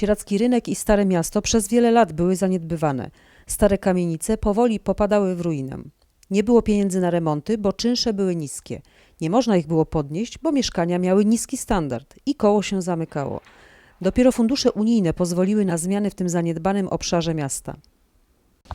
Sieradzki rynek i Stare Miasto przez wiele lat były zaniedbywane. Stare kamienice powoli popadały w ruinę. Nie było pieniędzy na remonty, bo czynsze były niskie. Nie można ich było podnieść, bo mieszkania miały niski standard i koło się zamykało. Dopiero fundusze unijne pozwoliły na zmiany w tym zaniedbanym obszarze miasta.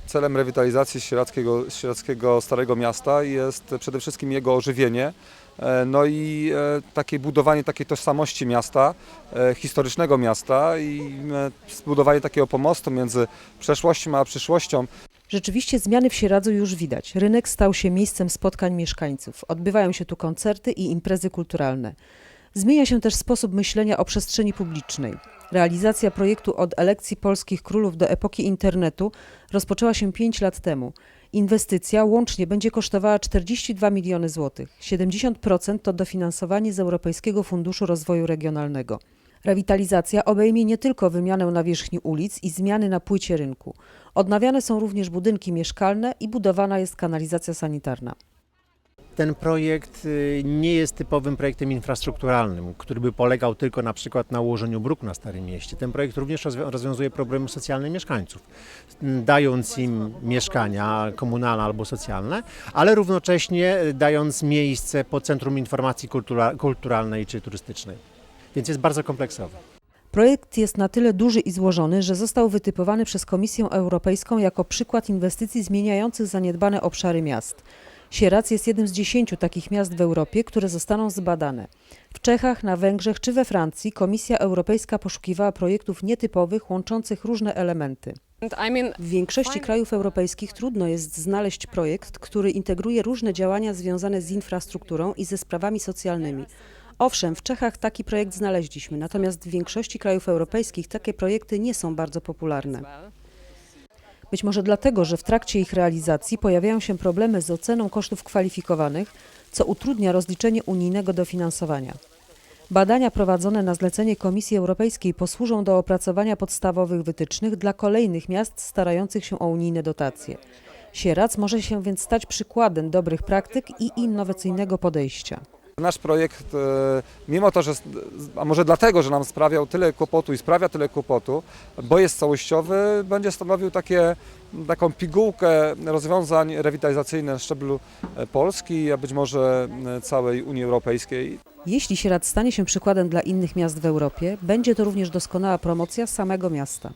Celem rewitalizacji Sieradzkiego, Sieradzkiego Starego Miasta jest przede wszystkim jego ożywienie, e, no i e, takie budowanie takiej tożsamości miasta, e, historycznego miasta i zbudowanie takiego pomostu między przeszłością a przyszłością. Rzeczywiście zmiany w Sieradzu już widać. Rynek stał się miejscem spotkań mieszkańców. Odbywają się tu koncerty i imprezy kulturalne. Zmienia się też sposób myślenia o przestrzeni publicznej. Realizacja projektu od elekcji polskich królów do epoki internetu rozpoczęła się 5 lat temu. Inwestycja łącznie będzie kosztowała 42 miliony złotych. 70% to dofinansowanie z Europejskiego Funduszu Rozwoju Regionalnego. Rewitalizacja obejmie nie tylko wymianę nawierzchni ulic i zmiany na płycie rynku. Odnawiane są również budynki mieszkalne i budowana jest kanalizacja sanitarna. Ten projekt y, nie jest typowym projektem infrastrukturalnym, który by polegał tylko na przykład na ułożeniu bruk na Starym Mieście. Ten projekt również rozwią- rozwiązuje problemy socjalne mieszkańców, dając im mieszkania komunalne albo socjalne, ale równocześnie y, dając miejsce po Centrum Informacji Kultura- Kulturalnej czy Turystycznej. Więc jest bardzo kompleksowy. Projekt jest na tyle duży i złożony, że został wytypowany przez Komisję Europejską jako przykład inwestycji zmieniających zaniedbane obszary miast. Sieradz jest jednym z dziesięciu takich miast w Europie, które zostaną zbadane. W Czechach, na Węgrzech czy we Francji Komisja Europejska poszukiwała projektów nietypowych, łączących różne elementy. W większości krajów europejskich trudno jest znaleźć projekt, który integruje różne działania związane z infrastrukturą i ze sprawami socjalnymi. Owszem, w Czechach taki projekt znaleźliśmy, natomiast w większości krajów europejskich takie projekty nie są bardzo popularne. Być może dlatego, że w trakcie ich realizacji pojawiają się problemy z oceną kosztów kwalifikowanych, co utrudnia rozliczenie unijnego dofinansowania. Badania prowadzone na zlecenie Komisji Europejskiej posłużą do opracowania podstawowych wytycznych dla kolejnych miast starających się o unijne dotacje. Sieradz może się więc stać przykładem dobrych praktyk i innowacyjnego podejścia. Nasz projekt, e, mimo to, że, a może dlatego, że nam sprawiał tyle kłopotu i sprawia tyle kłopotu, bo jest całościowy, będzie stanowił takie, taką pigułkę rozwiązań rewitalizacyjnych na szczeblu e, Polski, a być może e, całej Unii Europejskiej. Jeśli Sieradz stanie się przykładem dla innych miast w Europie, będzie to również doskonała promocja samego miasta.